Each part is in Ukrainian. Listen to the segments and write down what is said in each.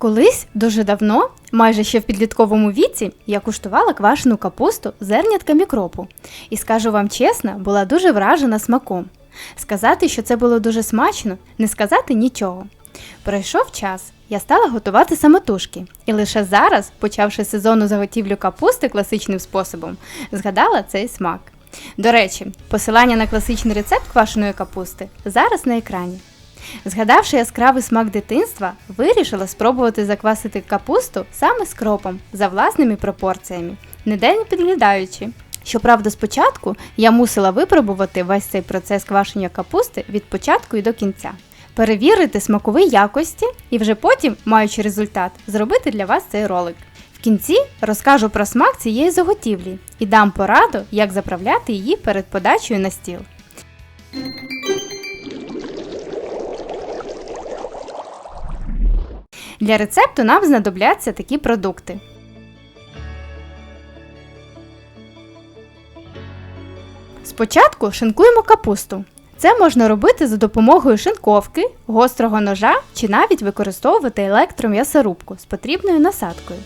Колись дуже давно, майже ще в підлітковому віці, я куштувала квашену капусту з зернятками кропу. І скажу вам чесно, була дуже вражена смаком. Сказати, що це було дуже смачно, не сказати нічого. Пройшов час, я стала готувати самотужки, і лише зараз, почавши сезонну заготівлю капусти класичним способом, згадала цей смак. До речі, посилання на класичний рецепт квашеної капусти зараз на екрані. Згадавши яскравий смак дитинства, вирішила спробувати заквасити капусту саме з кропом за власними пропорціями, ніде не підглядаючи. Щоправда, спочатку я мусила випробувати весь цей процес квашення капусти від початку і до кінця, перевірити смакові якості і вже потім, маючи результат, зробити для вас цей ролик. В кінці розкажу про смак цієї заготівлі і дам пораду, як заправляти її перед подачею на стіл. Для рецепту нам знадобляться такі продукти. Спочатку шинкуємо капусту. Це можна робити за допомогою шинковки, гострого ножа чи навіть використовувати електром'ясорубку з потрібною насадкою.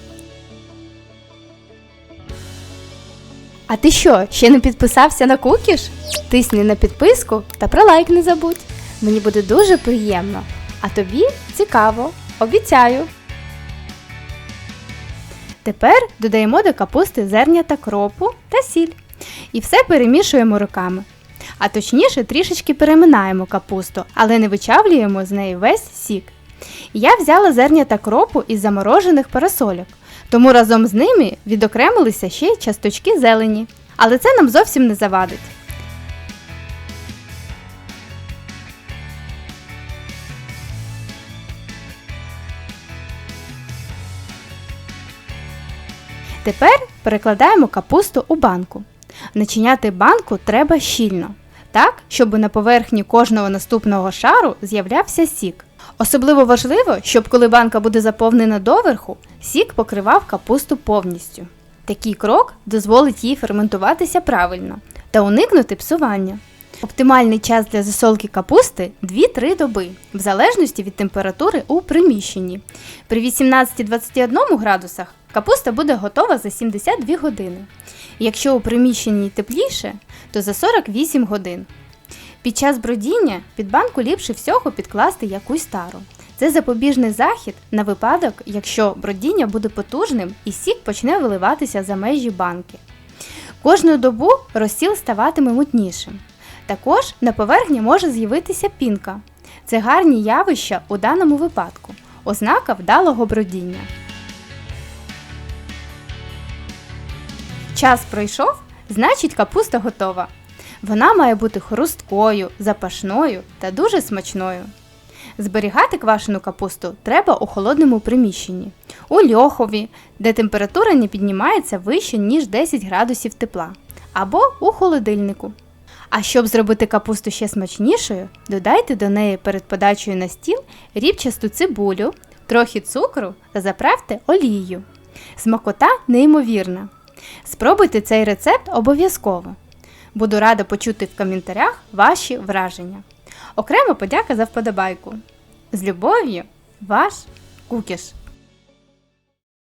А ти що, ще не підписався на кукіш? Тисни на підписку та про лайк не забудь. Мені буде дуже приємно. А тобі цікаво, обіцяю. Тепер додаємо до капусти зерня та кропу та сіль. І все перемішуємо руками. А точніше трішечки переминаємо капусту, але не вичавлюємо з неї весь сік. Я взяла зерня та кропу із заморожених парасольок, тому разом з ними відокремилися ще й часточки зелені. Але це нам зовсім не завадить. Тепер перекладаємо капусту у банку. Начиняти банку треба щільно, так, щоб на поверхні кожного наступного шару з'являвся сік. Особливо важливо, щоб коли банка буде заповнена доверху, сік покривав капусту повністю. Такий крок дозволить їй ферментуватися правильно та уникнути псування. Оптимальний час для засолки капусти 2-3 доби, в залежності від температури у приміщенні. При 18-21 градусах капуста буде готова за 72 години. Якщо у приміщенні тепліше, то за 48 годин. Під час бродіння під банку ліпше всього підкласти якусь стару. Це запобіжний захід на випадок, якщо бродіння буде потужним і сік почне виливатися за межі банки. Кожну добу розсіл ставатиме мутнішим. Також на поверхні може з'явитися пінка. Це гарні явища у даному випадку, ознака вдалого бродіння. Час пройшов, значить капуста готова. Вона має бути хрусткою, запашною та дуже смачною. Зберігати квашену капусту треба у холодному приміщенні, у льохові, де температура не піднімається вище, ніж 10 градусів тепла, або у холодильнику. А щоб зробити капусту ще смачнішою, додайте до неї перед подачею на стіл рібчасту цибулю, трохи цукру та заправте олією. Смакота неймовірна. Спробуйте цей рецепт обов'язково. Буду рада почути в коментарях ваші враження. Окрема подяка за вподобайку. З любов'ю, ваш Кукіш!